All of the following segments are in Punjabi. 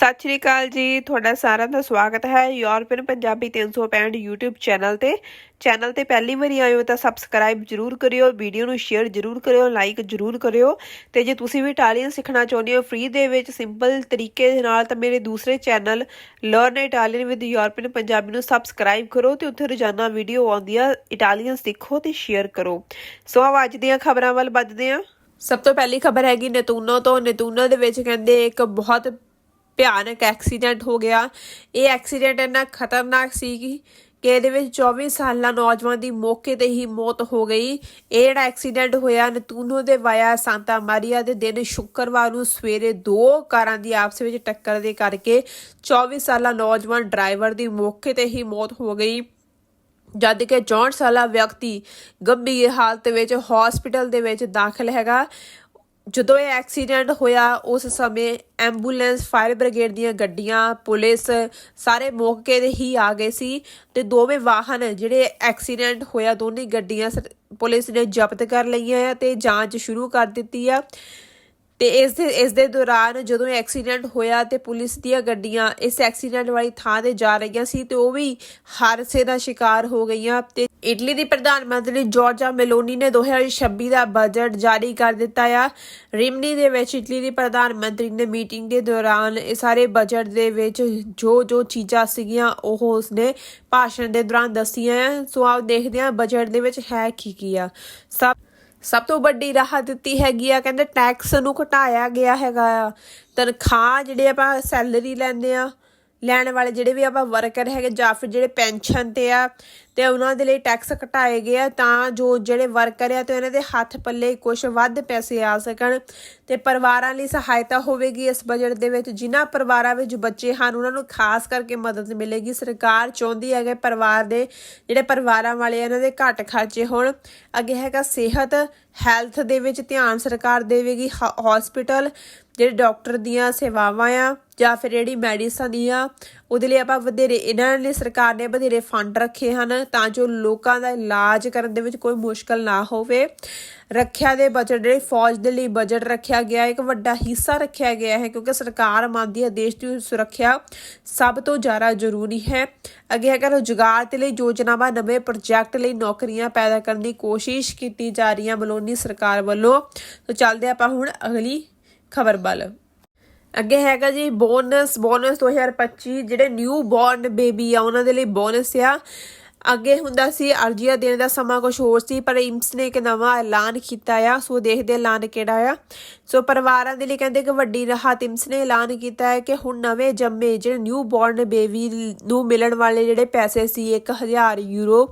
ਸਤਿ ਸ਼੍ਰੀ ਅਕਾਲ ਜੀ, ਤੁਹਾਡਾ ਸਾਰਿਆਂ ਦਾ ਸਵਾਗਤ ਹੈ ਯੂਰਪੀਅਨ ਪੰਜਾਬੀ 365 YouTube ਚੈਨਲ ਤੇ। ਚੈਨਲ ਤੇ ਪਹਿਲੀ ਵਾਰੀ ਆਏ ਹੋ ਤਾਂ ਸਬਸਕ੍ਰਾਈਬ ਜਰੂਰ ਕਰਿਓ ਵੀਡੀਓ ਨੂੰ ਸ਼ੇਅਰ ਜਰੂਰ ਕਰਿਓ ਲਾਈਕ ਜਰੂਰ ਕਰਿਓ। ਤੇ ਜੇ ਤੁਸੀਂ ਵੀ ਇਟਾਲੀਅਨ ਸਿੱਖਣਾ ਚਾਹੁੰਦੇ ਹੋ ਫ੍ਰੀ ਦੇ ਵਿੱਚ ਸਿੰਪਲ ਤਰੀਕੇ ਦੇ ਨਾਲ ਤਾਂ ਮੇਰੇ ਦੂਸਰੇ channel learn Italian with European Punjabi ਨੂੰ ਸਬਸਕ੍ਰਾਈਬ ਕਰੋ ਤੇ ਉੱਥੇ ਰੋਜ਼ਾਨਾ ਵੀਡੀਓ ਆਉਂਦੀਆਂ ਇਟਾਲੀਅਨ ਸਿੱਖੋ ਤੇ ਸ਼ੇਅਰ ਕਰੋ। ਸੋ ਆਓ ਅੱਜ ਦੀਆਂ ਖਬਰਾਂ ਵੱਲ ਵੱਧਦੇ ਹਾਂ। ਸਭ ਤੋਂ ਪਹਿਲੀ ਖਬਰ ਹੈਗੀ ਨਤੂਨੋ ਤੋਂ। ਨਤੂਨੋ ਦੇ ਵਿੱਚ ਕਹਿੰਦੇ ਇੱਕ ਬਹੁਤ ਭਿਆਨਕ ਐਕਸੀਡੈਂਟ ਹੋ ਗਿਆ। ਇਹ ਐਕਸੀਡੈਂਟ ਇੰਨਾ ਖਤਰਨਾਕ ਸੀ ਕਿ ਕਿ ਇਹਦੇ ਵਿੱਚ 24 ਸਾਲਾਂ ਨੌਜਵਾਨ ਦੀ ਮੌਕੇ ਤੇ ਹੀ ਮੌਤ ਹੋ ਗਈ। ਇਹ ਜਿਹੜਾ ਐਕਸੀਡੈਂਟ ਹੋਇਆ, ਨਤੂਨੋ ਦੇ ਵਾਇਆ ਸੰਤਾ ਮਾਰੀਆ ਦੇ ਦਿਨ ਸ਼ੁੱਕਰਵਾਰ ਨੂੰ ਸਵੇਰੇ ਦੋ ਕਾਰਾਂ ਦੀ ਆਪਸ ਵਿੱਚ ਟੱਕਰ ਦੇ ਕਰਕੇ 24 ਸਾਲਾਂ ਨੌਜਵਾਨ ਡਰਾਈਵਰ ਦੀ ਮੌਕੇ ਤੇ ਹੀ ਮੌਤ ਹੋ ਗਈ। ਜਦ ਕਿ 64 ਸਾਲਾ ਵਿਅਕਤੀ ਗੰਭੀਰ ਹਾਲਤ ਵਿੱਚ ਹਸਪੀਟਲ ਦੇ ਵਿੱਚ ਦਾਖਲ ਹੈਗਾ। ਜਦੋਂ ਇਹ ਐਕਸੀਡੈਂਟ ਹੋਇਆ, ਉਸ ਸਮੇਂ ਐਂਬੂਲੈਂਸ, ਫਾਇਰ ਬ੍ਰਿਗੇਡ ਦੀਆਂ ਗੱਡੀਆਂ, ਪੁਲਿਸ ਸਾਰੇ ਮੌਕੇ ਤੇ ਹੀ ਆ ਗਏ ਸੀ ਤੇ ਦੋਵੇਂ ਵਾਹਨ ਜਿਹੜੇ ਐਕਸੀਡੈਂਟ ਹੋਇਆ, ਦੋਨੇ ਗੱਡੀਆਂ ਸਰ- ਪੁਲਿਸ ਨੇ ਜ਼ਬਤ ਕਰ ਲਈਆਂ ਆ ਤੇ ਜਾਂਚ ਸ਼ੁਰੂ ਕਰ ਦਿੱਤੀ ਆ। ਤੇ ਇਸ ਦੇ ਇਸ ਦੇ ਦੌਰਾਨ ਜਦੋਂ ਐਕਸੀਡੈਂਟ ਹੋਇਆ ਤੇ ਪੁਲਿਸ ਦੀਆਂ ਗੱਡੀਆਂ ਇਸ ਐਕਸੀਡੈਂਟ ਵਾਲੀ ਥਾਂ ਤੇ ਜਾ ਰਹੀਆਂ ਸੀ ਤੇ ਉਹ ਵੀ ਹਾਦਸੇ ਦਾ ਸ਼ਿਕਾਰ ਹੋ ਗਈਆਂ ਤੇ ਇਟਲੀ ਦੀ ਪ੍ਰਧਾਨ ਮੰਤਰੀ ਜੋਰਜਾ ਮੈਲੋਨੀ ਨੇ 2026 ਦਾ ਬਜਟ ਜਾਰੀ ਕਰ ਦਿੱਤਾ ਆ ਰਿਮਨੀ ਦੇ ਵਿੱਚ ਇਟਲੀ ਦੀ ਪ੍ਰਧਾਨ ਮੰਤਰੀ ਨੇ ਮੀਟਿੰਗ ਦੇ ਦੌਰਾਨ ਇਹ ਸਾਰੇ ਬਜਟ ਦੇ ਵਿੱਚ ਜੋ ਜੋ ਚੀਜ਼ਾਂ ਸੀਗੀਆਂ, ਉਹ ਉਸਨੇ ਭਾਸ਼ਣ ਦੇ ਦੌਰਾਨ ਦੱਸੀਆਂ ਆ। ਸੋ ਆਓ ਦੇਖਦੇ ਹਾਂ ਬਜਟ ਦੇ ਵਿੱਚ ਹੈ ਕੀ ਕੀ ਆ ਸਭ ਸਭ ਤੋਂ ਵੱਡੀ ਰਾਹਤ ਦਿੱਤੀ ਹੈਗੀ ਆ, ਕਹਿੰਦੇ ਟੈਕਸ ਨੂੰ ਘਟਾਇਆ ਗਿਆ ਹੈਗਾ ਆ। ਤਨਖਾਹ ਜਿਹੜੇ ਆਪਾਂ ਸੈਲਰੀ ਲੈਂਦੇ ਆ ਲੈਣ ਵਾਲੇ ਜਿਹੜੇ ਵੀ ਆਪਾਂ ਵਰਕਰ ਹੈਗੇ ਜਾਂ ਫਿਰ ਜਿਹੜੇ ਪੈਨਸ਼ਨ ਤੇ ਆ ਤੇ ਉਹਨਾਂ ਦੇ ਲਈ ਟੈਕਸ ਘਟਾਏ ਗਏ ਆ ਤਾਂ ਜੋ ਜਿਹੜੇ ਵਰਕਰ ਆ ਤੇ ਉਹਨਾਂ ਦੇ ਹੱਥ ਪੱਲੇ ਕੁਝ ਵੱਧ ਪੈਸੇ ਆ ਸਕਣ ਤੇ ਪਰਿਵਾਰਾਂ ਲਈ ਸਹਾਇਤਾ ਹੋਵੇਗੀ ਇਸ ਬਜਟ ਦੇ ਵਿੱਚ ਜਿਨ੍ਹਾਂ ਪਰਿਵਾਰਾਂ ਵਿੱਚ ਬੱਚੇ ਹਨ ਉਹਨਾਂ ਨੂੰ ਖਾਸ ਕਰਕੇ ਮਦਦ ਮਿਲੇਗੀ। ਸਰਕਾਰ ਚਾਹੁੰਦੀ ਹੈ ਕਿ ਪਰਿਵਾਰ ਦੇ ਜਿਹੜੇ ਪਰਿਵਾਰਾਂ ਵਾਲੇ ਆ, ਇਹਨਾਂ ਦੇ ਘੱਟ ਖਰਚੇ ਹੋਣ। ਅੱਗੇ ਹੈਗਾ ਸਿਹਤ ਹੈਲਥ ਦੇ ਵਿੱਚ ਧਿਆਨ ਸਰਕਾਰ ਦੇਵੇਗੀ ਹਸਪੀਟਲ ਜਿਹੜੇ ਡਾਕਟਰ ਦੀਆਂ ਸੇਵਾਵਾਂ ਆ ਜਾਂ ਫਿਰ ਜਿਹੜੀ ਮੈਡੀਸਨ ਆ ਉਹਦੇ ਲਈ ਆਪਾਂ ਵਧੇਰੇ, ਇਹਨਾਂ ਨੇ ਸਰਕਾਰ ਨੇ ਵਧੇਰੇ ਫੰਡ ਰੱਖੇ ਹਨ ਤਾਂ ਜੋ ਲੋਕਾਂ ਦਾ ਇਲਾਜ ਕਰਨ ਦੇ ਵਿੱਚ ਕੋਈ ਮੁਸ਼ਕਲ ਨਾ ਹੋਵੇ। ਰੱਖਿਆ ਦੇ ਬਜਟ ਜਿਹੜੇ ਫੌਜ ਦੇ ਲਈ ਬਜਟ ਰੱਖਿਆ ਗਿਆ, ਇੱਕ ਵੱਡਾ ਹਿੱਸਾ ਰੱਖਿਆ ਗਿਆ ਹੈ ਕਿਉਂਕਿ ਸਰਕਾਰ ਮੰਨਦੀ ਹੈ ਦੇਸ਼ ਦੀ ਸੁਰੱਖਿਆ ਸਭ ਤੋਂ ਜ਼ਿਆਦਾ ਜ਼ਰੂਰੀ ਹੈ। ਅੱਗੇ ਹੈਗਾ ਰੁਜ਼ਗਾਰ ਦੇ ਲਈ ਯੋਜਨਾਵਾਂ, ਨਵੇਂ ਪ੍ਰੋਜੈਕਟ ਲਈ ਨੌਕਰੀਆਂ ਪੈਦਾ ਕਰਨ ਦੀ ਕੋਸ਼ਿਸ਼ ਕੀਤੀ ਜਾ ਰਹੀ ਹੈ ਬਲੋਨੀ ਸਰਕਾਰ ਵੱਲੋਂ। ਤਾਂ ਚੱਲਦੇ ਆਪਾਂ ਹੁਣ ਅਗਲੀ ਖਬਰ ਵੱਲ। ਅੱਗੇ ਹੈਗਾ ਜੀ ਬੋਨਸ ਬੋਨਸ 2025 ਜਿਹੜੇ ਨਿਊ ਬੋਰਨ ਬੇਬੀ ਆ, ਉਹਨਾਂ ਦੇ ਲਈ ਬੋਨਸ ਆ। ਅੱਗੇ ਹੁੰਦਾ ਸੀ, ਅਰਜ਼ੀਆਂ ਦੇਣ ਦਾ ਸਮਾਂ ਕੁਝ ਹੋਰ ਸੀ, ਪਰ ਇਮਸ ਨੇ ਇੱਕ ਨਵਾਂ ਐਲਾਨ ਕੀਤਾ ਆ। ਸੋ ਦੇਖਦੇ ਐਲਾਨ ਕਿਹੜਾ ਆ। ਸੋ ਪਰਿਵਾਰਾਂ ਦੇ ਲਈ ਕਹਿੰਦੇ ਕਿ ਵੱਡੀ ਰਾਹਤ ਇਮਸ ਨੇ ਐਲਾਨ ਕੀਤਾ ਹੈ ਕਿ ਹੁਣ ਨਵੇਂ ਜੰਮੇ ਜਿਹੜੇ ਨਿਊ ਬੋਰਨ ਬੇਬੀ ਨੂੰ ਮਿਲਣ ਵਾਲੇ ਜਿਹੜੇ ਪੈਸੇ ਸੀ 1000 ਯੂਰੋ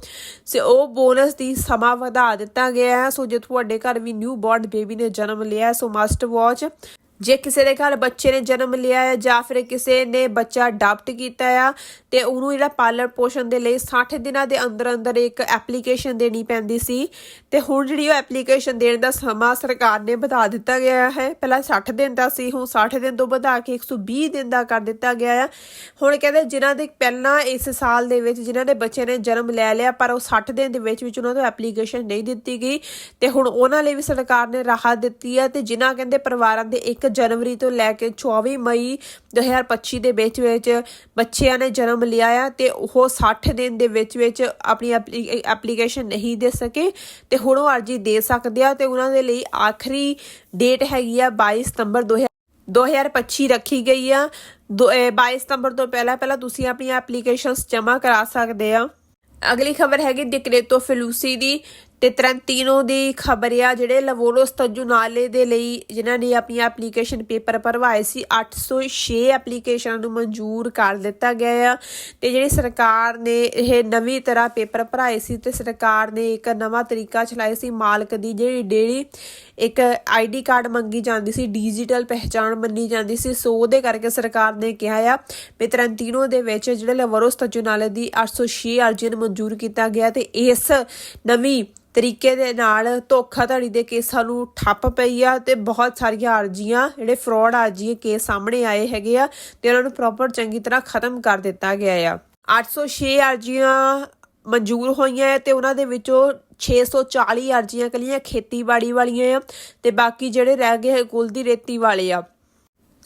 ਸੇ ਉਹ ਬੋਨਸ ਦੀ ਸਮਾਂ ਵਧਾ ਦਿੱਤਾ ਗਿਆ ਹੈ। ਸੋ ਜੇ ਤੁਹਾਡੇ ਘਰ ਵੀ ਨਿਊ ਬੋਰਨ ਬੇਬੀ ਨੇ ਜਨਮ ਲਿਆ ਸੋ ਮਸਟ ਵਾਚ ਜੇ ਕਿਸੇ ਦੇ ਘਰ ਬੱਚੇ ਨੇ ਜਨਮ ਲਿਆ ਹੈ ਜਾਂ ਫਿਰ ਕਿਸੇ ਨੇ ਬੱਚਾ ਅਡਾਪਟ ਕੀਤਾ ਆ, ਤੇ ਉਹਨੂੰ ਜਿਹੜਾ ਪਾਲਣ ਪੋਸ਼ਣ ਦੇ ਲਈ 60 ਦਿਨਾਂ ਦੇ ਅੰਦਰ ਅੰਦਰ ਇੱਕ ਐਪਲੀਕੇਸ਼ਨ ਦੇਣੀ ਪੈਂਦੀ ਸੀ। ਤੇ ਹੁਣ ਜਿਹੜੀ ਉਹ ਐਪਲੀਕੇਸ਼ਨ ਦੇਣ ਦਾ ਸਮਾਂ ਸਰਕਾਰ ਨੇ ਵਧਾ ਦਿੱਤਾ ਗਿਆ ਹੈ। ਪਹਿਲਾਂ 60 ਦਿਨ ਦਾ ਸੀ, ਹੁਣ 60 ਦਿਨ ਤੋਂ ਵਧਾ ਕੇ 120 ਦਿਨ ਦਾ ਕਰ ਦਿੱਤਾ ਗਿਆ ਹੈ ਹੁਣ ਕਹਿੰਦੇ ਜਿਨ੍ਹਾਂ ਦੇ ਪਹਿਲਾਂ ਇਸ ਸਾਲ ਦੇ ਵਿੱਚ ਜਿਨ੍ਹਾਂ ਦੇ ਬੱਚੇ ਨੇ ਜਨਮ ਲੈ ਲਿਆ, ਪਰ ਉਹ 60 ਦਿਨ ਦੇ ਵਿੱਚ ਵਿੱਚ ਉਹਨਾਂ ਤੋਂ ਐਪਲੀਕੇਸ਼ਨ ਨਹੀਂ ਦਿੱਤੀ ਗਈ। ਤੇ ਹੁਣ ਉਹਨਾਂ ਲਈ ਵੀ ਸਰਕਾਰ ਨੇ ਰਾਹਤ ਦਿੱਤੀ ਹੈ ਤੇ ਜਿਨ੍ਹਾਂ ਕਹਿੰਦੇ ਪਰਿਵਾਰਾਂ ਦੇ ਇੱਕ 1 ਜਨਵਰੀ ਤੋਂ ਲੈ ਕੇ 24 ਮਈ 2025 ਦੇ ਵਿੱਚ ਵਿੱਚ ਬੱਚਿਆਂ ਨੇ ਜਨਮ ਲਿਆ ਆ ਤੇ ਉਹ 60 ਦਿਨ ਦੇ ਵਿੱਚ ਵਿੱਚ ਆਪਣੀ ਐਪਲੀਕੇਸ਼ਨ ਨਹੀਂ ਦੇ ਸਕੇ। ਤੇ ਹੁਣ ਉਹ ਅਰਜ਼ੀ ਦੇ ਸਕਦੇ ਆ ਤੇ ਉਹਨਾਂ ਦੇ ਲਈ ਆਖਰੀ ਡੇਟ ਹੈਗੀ ਆ 22 ਸਤੰਬਰ 2000 2025 ਰੱਖੀ ਗਈ ਆ। ਦੋ- ਇਹ 22 ਸਤੰਬਰ ਤੋਂ ਪਹਿਲਾਂ ਪਹਿਲਾਂ ਤੁਸੀਂ ਆਪਣੀ ਐਪਲੀਕੇਸ਼ਨਸ ਜਮ੍ਹਾਂ ਕਰਾ ਸਕਦੇ ਆ। ਅਗਲੀ ਖਬਰ ਹੈਗੀ ਡਿਕਰੇਟੋ ਫੈਲੂਸੀ ਦੀ। ਤੇ ਟ੍ਰੈਂਟੀਨੋ ਦੀ ਖਬਰ ਆ, ਜਿਹੜੇ ਲਵੋਲੋ ਸਟਜੂਨਾਲੇ ਦੇ ਲਈ ਜਿਨ੍ਹਾਂ ਨੇ ਆਪਣੀ ਐਪਲੀਕੇਸ਼ਨ ਪੇਪਰ ਭਰਵਾਏ ਸੀ 806 ਐਪਲੀਕੇਸ਼ਨਾਂ ਨੂੰ ਮਨਜ਼ੂਰ ਕਰ ਦਿੱਤਾ ਗਿਆ ਆ। ਤੇ ਜਿਹੜੀ ਸਰਕਾਰ ਨੇ ਇਹ ਨਵੀਂ ਤਰ੍ਹਾਂ ਪੇਪਰ ਭਰਾਏ ਸੀ ਤੇ ਸਰਕਾਰ ਨੇ ਇੱਕ ਨਵਾਂ ਤਰੀਕਾ ਚਲਾਇਆ ਸੀ, ਮਾਲਕ ਦੀ ਜਿਹੜੀ ਡੇਲੀ ਇੱਕ ਆਈਡੀ ਕਾਰਡ ਮੰਗੀ ਜਾਂਦੀ ਸੀ ਡਿਜੀਟਲ ਪਹਿਚਾਣ ਮੰਨੀ ਜਾਂਦੀ ਸੀ। ਸੋ ਉਹਦੇ ਕਰਕੇ ਸਰਕਾਰ ਨੇ ਕਿਹਾ ਆ ਵੀ ਟ੍ਰੈਂਟੀਨੋ ਦੇ ਵਿੱਚ ਜਿਹੜੇ ਲਵਰੋ ਸਟਜੂਨਾਲੇ ਦੀ 806 ਅਰਜ਼ੀ ਨੂੰ ਮਨਜ਼ੂਰ ਕੀਤਾ ਗਿਆ ਤੇ ਇਸ ਨਵੀਂ ਤਰੀਕੇ ਦੇ ਨਾਲ ਧੋਖਾਧੜੀ ਦੇ ਕੇਸਾਂ ਨੂੰ ਠੱਪ ਪਈ ਆ ਤੇ ਬਹੁਤ ਸਾਰੀਆਂ ਅਰਜ਼ੀਆਂ, ਜਿਹੜੇ ਫਰਾਡ ਅਰਜ਼ੀ ਕੇਸ ਸਾਹਮਣੇ ਆਏ ਹੈਗੇ ਆ ਤੇ ਉਹਨਾਂ ਨੂੰ ਪ੍ਰੋਪਰ ਚੰਗੀ ਤਰ੍ਹਾਂ ਖਤਮ ਕਰ ਦਿੱਤਾ ਗਿਆ ਆ। 806 ਅਰਜ਼ੀਆਂ ਮਨਜ਼ੂਰ ਹੋਈਆਂ ਹੈ ਤੇ ਉਹਨਾਂ ਦੇ ਵਿੱਚੋਂ 640 ਅਰਜ਼ੀਆਂ ਕਲੀਆਂ ਖੇਤੀਬਾੜੀ ਵਾਲੀਆਂ ਆ ਤੇ ਬਾਕੀ ਜਿਹੜੇ ਰਹਿ ਗਏ ਕੁਲ ਦੀ ਰੇਤੀ ਵਾਲੇ ਆ।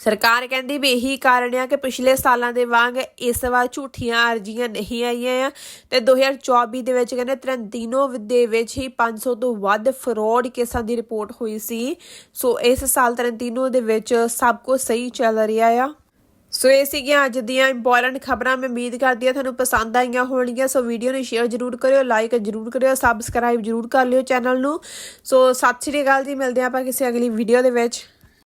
ਸਰਕਾਰ ਕਹਿੰਦੀ ਵੀ ਇਹੀ ਕਾਰਨ ਆ ਕਿ ਪਿਛਲੇ ਸਾਲਾਂ ਦੇ ਵਾਂਗ ਇਸ ਵਾਰ ਝੂਠੀਆਂ ਅਰਜ਼ੀਆਂ ਨਹੀਂ ਆਈਆਂ ਆ। ਤੇ 2024 ਦੇ ਵਿੱਚ ਕਹਿੰਦੇ ਟ੍ਰੈਂਟੀਨੋ ਦੇ ਵਿੱਚ ਹੀ 500 ਤੋਂ ਵੱਧ ਫਰੋਡ ਕੇਸਾਂ ਦੀ ਰਿਪੋਰਟ ਹੋਈ ਸੀ। ਸੋ ਇਸ ਸਾਲ ਟ੍ਰੈਂਟੀਨੋ ਦੇ ਵਿੱਚ ਸਭ ਕੁਝ ਸਹੀ ਚੱਲ ਰਿਹਾ ਆ। ਸੋ ਇਹ ਸੀਗੀਆਂ ਅੱਜ ਦੀਆਂ ਇੰਪੋਰਟੈਂਟ ਖਬਰਾਂ। ਮੈਂ ਉਮੀਦ ਕਰਦੀ ਹਾਂ ਤੁਹਾਨੂੰ ਪਸੰਦ ਆਈਆਂ ਹੋਣਗੀਆਂ। ਸੋ ਵੀਡੀਓ ਨੂੰ ਸ਼ੇਅਰ ਜ਼ਰੂਰ ਕਰਿਓ ਲਾਈਕ ਜ਼ਰੂਰ ਕਰਿਓ ਸਬਸਕ੍ਰਾਈਬ ਜ਼ਰੂਰ ਕਰ ਲਿਓ ਚੈਨਲ ਨੂੰ। ਸੋ ਸਤਿ ਸ਼੍ਰੀ ਅਕਾਲ ਜੀ। ਮਿਲਦੇ ਹਾਂ ਆਪਾਂ ਕਿਸੇ ਅਗਲੀ ਵੀਡੀਓ ਦੇ ਵਿੱਚ।